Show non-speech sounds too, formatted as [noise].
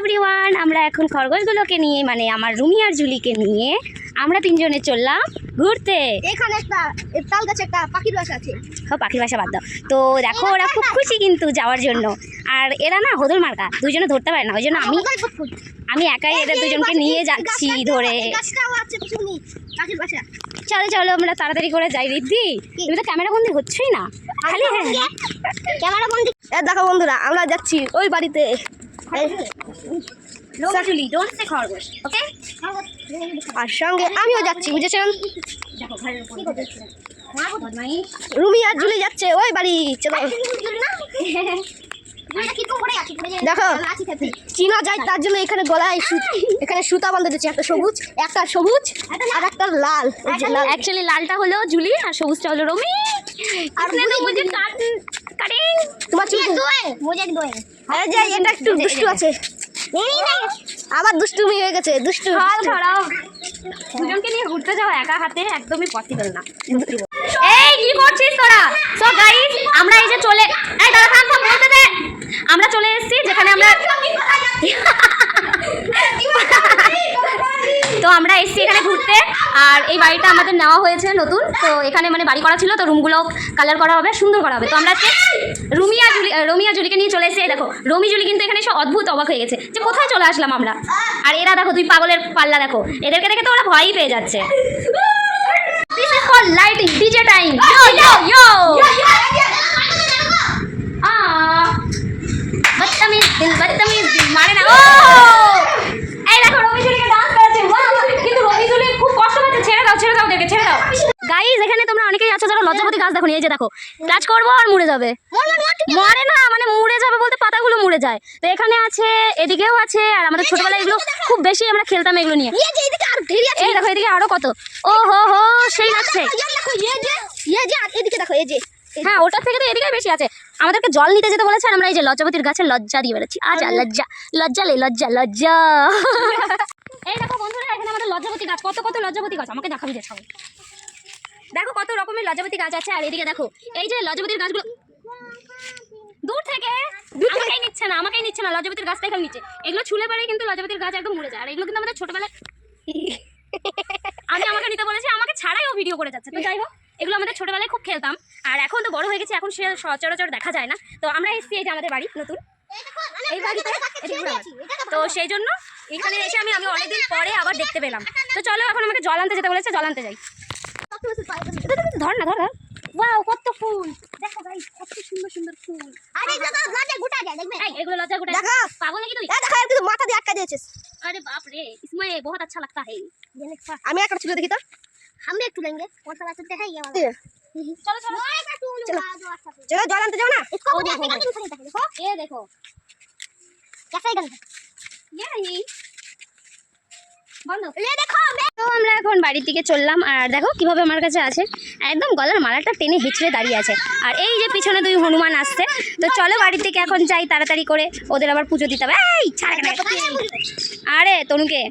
Everyone আমরা এখন খরগোশগুলোকে নিয়ে মানে আমার রুমি আর জুলিকে নিয়ে আমরা তিনজনে চললাম ঘুরতে। এখানে একটা তাল গাছে একটা পাখির বাসা আছে। ও পাখির বাসা বাদ দাও। তো দেখো ওরা খুব খুশি কিন্তু যাওয়ার জন্য। আর এরা না হোদল মার্কা দুজনে ধরতে পারে না ওই জন্য আমি আমি একাই এদের দুজনকে নিয়ে যাচ্ছি ধরে। চলো চলো আমরা তাড়াতাড়ি করে যাই। রিদ্ধি তুমি তো ক্যামেরা বন্দি হচ্ছই না? খালি হ্যাঁ ক্যামেরা বন্দি? দেখো বন্ধুরা আমরা যাচ্ছি ওই বাড়িতে। আর সঙ্গে আমিও যাচ্ছি বুঝেছেন? রুমি আর জুলি যাচ্ছে ওই বাড়ি চলো। দেখো চিনা যায় তার জন্য এখানে গলায় এখানে সুতা বাঁধা দিচ্ছে একটা সবুজ একটা সবুজ আর একটা লাল। অ্যাকচুয়ালি লালটা হলো জুলি আর সবুজটা হলো রমি আর কাটিং তোমার চুল আরে যাই এটা একটু দুষ্টু আছে আবার দুষ্টুমি হয়ে গেছে দুষ্টু হাল খারাপ দুজনকে নিয়ে ঘুরতে যাওয়া একা হাতে একদমই পসিবল না এই কি করছিস তোরা সো গাইস আমরা এই যে চলে এই দাদা থাম থাম বলতে দে আমরা চলে এসেছি যেখানে আমরা তো আমরা এসেছি এখানে ঘুরতে। আর এই বাড়িটা আমাদের নেওয়া হয়েছে নতুন। তো এখানে মানে বাড়ি করা ছিল তো রুমগুলো কালার করা হবে সুন্দর করা হবে। তো আমরা আজকে রুমি আর জুলি আহ, রমি জুলিকে নিয়ে চলে এই দেখো রমি জুলি কিন্তু এখানে এসে অদ্ভুত অবাক হয়ে গেছে যে কোথায় চলে আসলাম আমরা? আর এরা দেখো তুই পাগলের পাল্লা দেখো। এদেরকে দেখে তো ওরা ভয়ই পেয়ে যাচ্ছে। লাইটিং ডিজে টাইম ইয়ো আছো লজ্জাপতি গাছ দেখো এই যে দেখো। টাচ করব আর মুড়ে যাবে। মরে না মানে মুড়ে যাবে বলতে পাতাগুলো মুড়ে যায়। তো এখানে আছে এদিকেও আছে আর আমাদের ছোটবেলায় এগুলো খুব বেশি আমরা খেলতাম এগুলো নিয়ে। এই দেখো এদিকে আরও কত। ও হো হো সেই লাগছে এদিকে দেখো এই যে। হ্যাঁ ওটার থেকে তো এদিকে বেশি আছে। আমাদেরকে জল নিতে যেতে বলেছে আর আমরা এই যে লজ্জাপতির গাছে লজ্জা দিয়ে বেড়াচ্ছি। আচ্ছা লজ্জা লজ্জা লে লজ্জা লজ্জা। [laughs] এই দেখো বন্ধুরা এখানে আমাদের লজ্জাপতি গাছ কত কত লজ্জাপতি গাছ। আমাকে দেখাবি ছাগল দেখো কত রকমের লজ্জাপতি গাছ আছে আর এদিকে দেখো এই যে লজ্জাপতির গাছগুলো দূর থেকে! আমাকেই নিচ্ছে না আমাকেই নিচ্ছে না লজ্জাপতির গাছটা এখানে নিচ্ছে। এগুলো ছুলে পারে কিন্তু লজ্জাপতির গাছ একদম মরে যায় আর এগুলো কিন্তু আমাদের ছোটবেলায় আমি আমাকে নিতে বলেছি আমাকে ছাড়াই ও ভিডিও করে যাচ্ছে। তো যাই হোক এগুলো আমাদের ছোটবেলায় খুব খেলতাম আর এখন তো বড় হয়ে গেছে এখন সে সচরাচর দেখা যায় না। তো আমরা এসেছি এই যে আমাদের বাড়ি নতুন। এই বাড়িতে। তো সেই জন্য এখানে এসে আমি আমি অনেকদিন পরে আবার দেখতে পেলাম। তো চলো এখন আমাকে জল আনতে যেতে বলেছে জল আনতে যাই। ধর না ধর ধর ওয়াও কত ফুল দেখো গাইস কত সুন্দর সুন্দর ফুল এই এগুলো লজ্জা গুটা দেখো। পাগল নাকি তুই এ দেখো একটু মাথা দিয়ে আটকা দিয়েছিস अरे बाप रे इसमें बहुत अच्छा लगता है আমি একটা ছিল দেখি তো हम भी एकटू लेंगे कौन सा बात है ये वाला चलो चलो चलो। চলো জল আনতে যাও না इसको ओ देखो देखो, देखो देखो देखो ये देखो कैसा है गंदा ये আমরা এখন বাড়ির দিকে চললাম, আর দেখো কীভাবে আমার কাছে আছে। একদম গলার মালাটা টেনে হিচড়ে দাঁড়িয়ে আছে। আর এই যে পিছনে দুই হনুমান আসছে, তো চলো বাড়ির থেকে এখন যাই তাড়াতাড়ি করে। ওদের আবার পুজো দিতে হবে। এই, ছাড় আরে, তনুকে।